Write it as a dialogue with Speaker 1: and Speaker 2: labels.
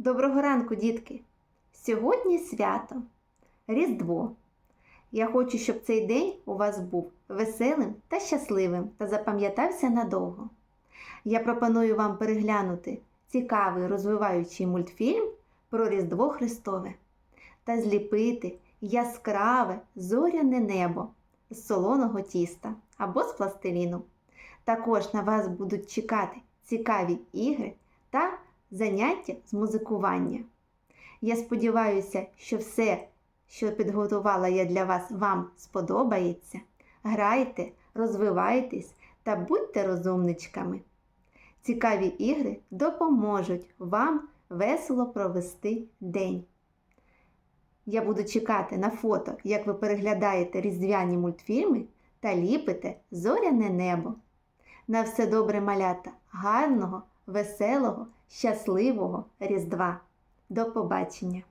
Speaker 1: Доброго ранку, дітки! Сьогодні свято, Різдво. Я хочу, щоб цей день у вас був веселим та щасливим та запам'ятався надовго. Я пропоную вам переглянути цікавий розвиваючий мультфільм про Різдво Христове та зліпити яскраве зоряне небо з солоного тіста або з пластиліну. Також на вас будуть чекати цікаві ігри та заняття з музикування. Я сподіваюся, що все, що підготувала я для вас, вам сподобається. Грайте, розвивайтесь та будьте розумничками. Цікаві ігри допоможуть вам весело провести день. Я буду чекати на фото, як ви переглядаєте різдвяні мультфільми та ліпите зоряне небо. На все добре малята, гарного, веселого, щасливого Різдва. До побачення!